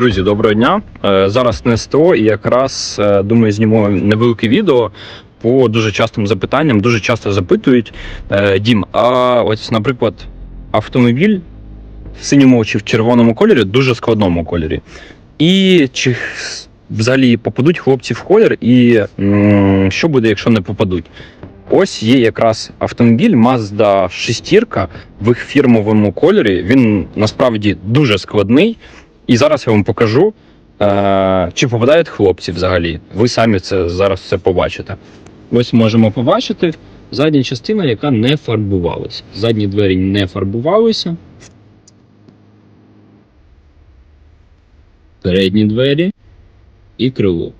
Друзі, доброго дня. Е, Зараз не СТО, і якраз е, думаю, зніму невелике відео по дуже частим запитанням. Дуже часто запитують е, Дім, а ось, наприклад, автомобіль в синьому чи в червоному кольорі, дуже складному кольорі. І чи взагалі попадуть хлопці в колір, і що буде, якщо не попадуть? Ось є якраз автомобіль Mazda 6 в їх фірмовому кольорі. Він насправді дуже складний. І зараз я вам покажу, е, чи попадають хлопці взагалі. Ви самі це зараз все побачите. Ось можемо побачити задня частина, яка не фарбувалася. Задні двері не фарбувалися. Передні двері і крило.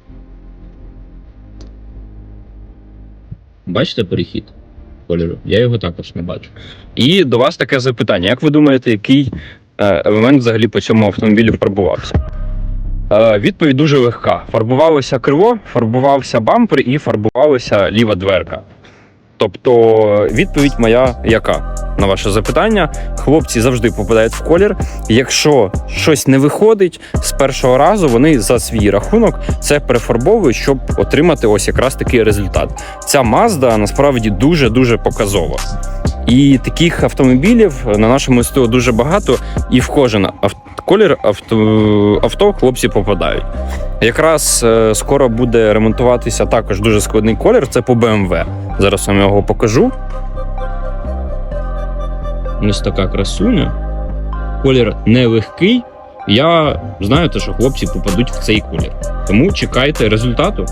Бачите перехід кольору? Я його також не бачу. І до вас таке запитання: як ви думаєте, який елемент взагалі по цьому автомобілю фарбувався? Е, Відповідь дуже легка: фарбувалося крило, фарбувався бампер і фарбувалася ліва дверка. Тобто, відповідь моя яка на ваше запитання? Хлопці завжди попадають в колір. Якщо щось не виходить з першого разу, вони за свій рахунок це перефарбовують, щоб отримати ось якраз такий результат. Ця Mazda насправді дуже дуже показова. І таких автомобілів на нашому СТО дуже багато, і в кожен колір авто, авто хлопці попадають. Якраз е, скоро буде ремонтуватися також дуже складний колір. Це по BMW. Зараз вам його покажу. Ось така красуня. Колір нелегкий. Я знаю, те, що хлопці попадуть в цей колір. Тому чекайте результату.